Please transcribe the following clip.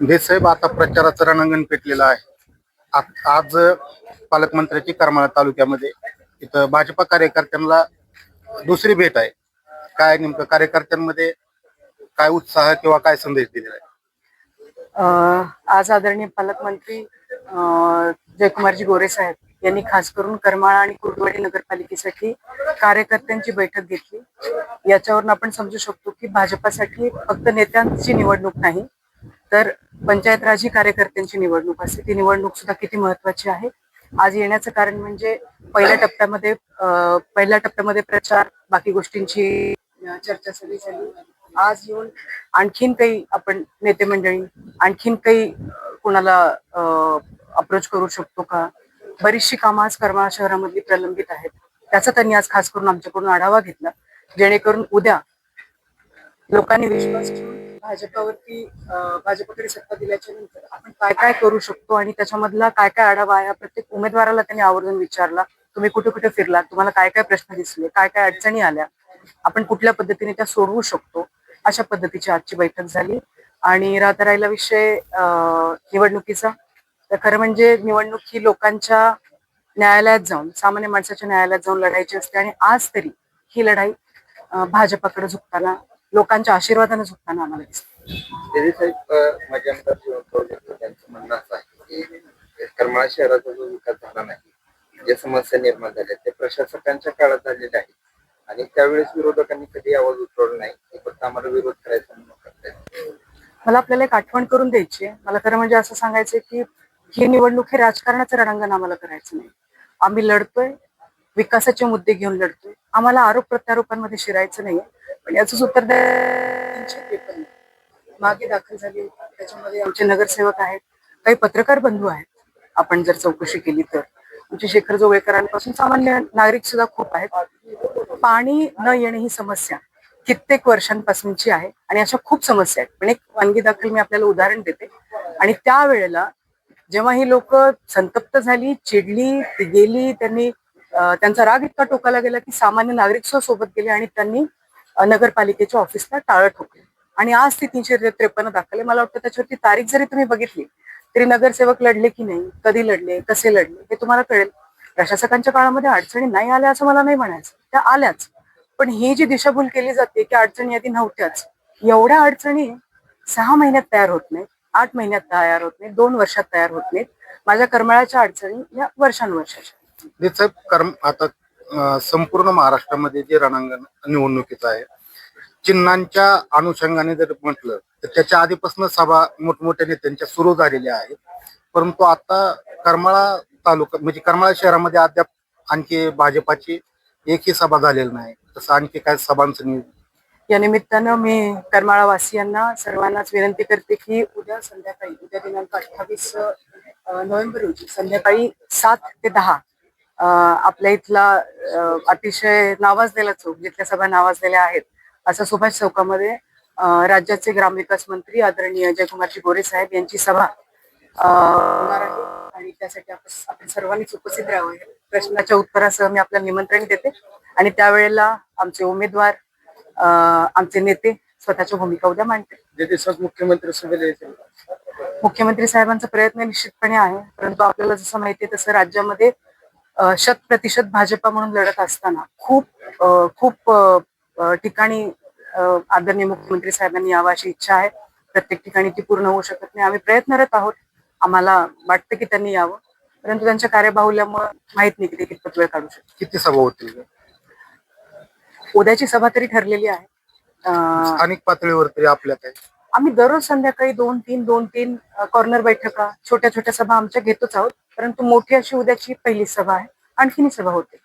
देसाहेब आता प्रचाराचं रणांगण पेटलेलं आहे. आ- आज पालकमंत्र्याची करमाळा तालुक्यामध्ये इथं भाजपा कार्यकर्त्यांना दुसरी भेट आहे. काय नेमकं कार्यकर्त्यांमध्ये काय उत्साह किंवा काय संदेश दिलेला आहे? आज आदरणीय पालकमंत्री अ, जयकुमारजी गोरे साहेब यांनी खास करून करमाळा आणि कुर्डवाडी नगरपालिकेसाठी कार्यकर्त्यांची बैठक घेतली. याच्यावरून आपण समजू शकतो की भाजपासाठी फक्त नेत्यांची निवडणूक नाही तर पंचायत राजी कार्यकर्त्यांची निवडणूक असते. ती निवडणूक सुद्धा किती महत्वाची आहे? आज येण्याचं कारण म्हणजे पहिल्या टप्प्यामध्ये पहिल्या टप्प्यामध्ये प्रचार बाकी गोष्टींची चर्चा सगळी झाली. आज येऊन आणखीन काही आपण नेते मंडळी आणखीन काही कोणाला अप्रोच करू शकतो का? बरीचशी कामं आज करमाळा शहरामधली प्रलंबित आहेत. त्याचा त्यांनी आज खास करून आमच्याकडून आढावा घेतला. जेणेकरून उद्या लोकांनी विश्वास ठेवून भाजपावरती भाजपकडे सत्ता दिल्याच्या नंतर आपण काय काय करू शकतो आणि त्याच्यामधला काय काय आढावा आहे प्रत्येक उमेदवाराला त्यांनी आवर्जून विचारला. तुम्ही कुठे कुठे फिरला तुम्हाला काय काय प्रश्न दिसले? काय काय अडचणी आल्या? आपण कुठल्या पद्धतीने त्या सोडवू शकतो? अशा पद्धतीची आजची बैठक झाली. आणि राहता राहिला विषय निवडणुकीचा. तर खरं म्हणजे निवडणूक ही लोकांच्या न्यायालयात जाऊन सामान्य माणसाच्या न्यायालयात जाऊन लढायची असते आणि आज तरी ही लढाई भाजपाकडे झुकताना लोकांच्या आशीर्वादाने झुकताना आम्हाला दिसते. शहराचा जो विकास झाला नाही ज्या समस्या निर्माण झाल्या त्या प्रशासकांच्या काळात झालेल्या आहेत. आणि त्यावेळेस विरोधकांनी कधी आवाज उठवला नाही ते फक्त आम्हाला विरोध करायचा म्हणून करतायत. मला आपल्याला एक आठवण करून द्यायची मला खरं म्हणजे असं सांगायचंय की ही निवडणूक हे राजकारणाचं रणांगण आम्हाला करायचं नाही. आम्ही लढतोय विकासाचे मुद्दे घेऊन लढतोय. आम्हाला आरोप प्रत्यारोपांमध्ये शिरायचं नाहीये. पण याचं उत्तर पेपर मागे दाखल झाली त्याच्यामध्ये आमचे नगरसेवक आहेत. काही पत्रकार बंधू आहेत. आपण जर चौकशी केली तर. आमचे शेखर जोगळेकरांपासून सामान्य नागरिक सुद्धा खूप आहेत. पाणी न येणे ही समस्या कित्येक वर्षांपासूनची आहे आणि अशा खूप समस्या आहेत. पण एक वानगी दाखल मी आपल्याला उदाहरण देते. आणि त्यावेळेला जेव्हा ही लोक संतप्त झाली चिडली ती गेली त्यांनी त्यांचा राग इतका टोकाला गेला की सामान्य नागरिक सुद्धा सोबत गेले आणि त्यांनी नगरपालिकेच्या ऑफिसला टाळत होते. आणि आज ती तीनशे त्रेपन्न दाखल मला वाटतं त्याच्यावरती तारीख जरी तुम्ही बघितली तरी नगरसेवक लढले की नाही कधी लढले कसे लढले हे तुम्हाला कळेल. प्रशासकांच्या काळामध्ये अडचणी नाही आल्या असं मला नाही म्हणायचं. त्या आल्याच. पण ही जी दिशाभूल केली जाते की अडचणी आधी नव्हत्याच. एवढ्या अडचणी सहा महिन्यात तयार होत नाहीत आठ महिन्यात तयार होत नाहीत दोन वर्षात तयार होत नाहीत. माझ्या कर्मळाच्या अडचणी या वर्षानुवर्षाच्या. कर्म आता संपूर्ण महाराष्ट्रामध्ये जे रणांगण निवडणुकीचं आहे चिन्हांच्या अनुषंगाने जर म्हटलं तर त्याच्या आधीपासून सभा मोठमोठ्या नेत्यांच्या सुरू झालेल्या आहेत. परंतु आता करमाळा तालुका म्हणजे करमाळा शहरामध्ये अद्याप आणखी भाजपाची एकही सभा झालेली नाही. तसं आणखी काय सभांचं नियोजन? या निमित्तानं मी करमाळावासियांना सर्वांनाच विनंती करते की उद्या संध्याकाळी उद्या दिनांक अठ्ठावीस नोव्हेंबर रोजी संध्याकाळी सात ते दहा आपल्या इथला अतिशय नावाजलेला चौक जिथल्या सभा नावाजलेल्या आहेत असं सुभाष चौकामध्ये राज्याचे ग्रामविकास मंत्री आदरणीय जयकुमारजी गोरे साहेब यांची सभा होणार आहे. आणि त्यासाठी आपण सर्वांनीच उपस्थित राहावं. या प्रश्नाच्या उत्तरासह मी आपल्याला निमंत्रण देते. आणि त्यावेळेला आमचे उमेदवार आमचे नेते स्वतःच्या भूमिका उद्या दिवसात मुख्यमंत्री मुख्यमंत्री साहेबांचा प्रयत्न निश्चितपणे आहे. परंतु आपल्याला जसं माहिती आहे तसं राज्यामध्ये शत प्रतिशत भाजपा म्हणून लढत असताना खूप खूप ठिकाणी आदरणीय मुख्यमंत्री साहेबांनी यावं अशी इच्छा आहे. प्रत्येक ठिकाणी ती पूर्ण होऊ शकत नाही. आम्ही प्रयत्नरत आहोत. आम्हाला वाटतं की त्यांनी यावं. परंतु त्यांच्या कार्यबाहुल्यामुळे माहीत नाही की ते कितपत वेळ काढू शकतो. किती सभा होतील? उद्याची सभा तरी ठरलेली आहे. स्थानिक पातळीवर तरी आपल्या काय आम्ही दररोज संध्याकाळी दोन तीन दोन तीन कॉर्नर बैठका छोट्या छोट्या सभा आमच्या घेतोच आहोत. परंतु मोठी अशी उद्याची पहिली सभा आहे. आणखीनही सभा होते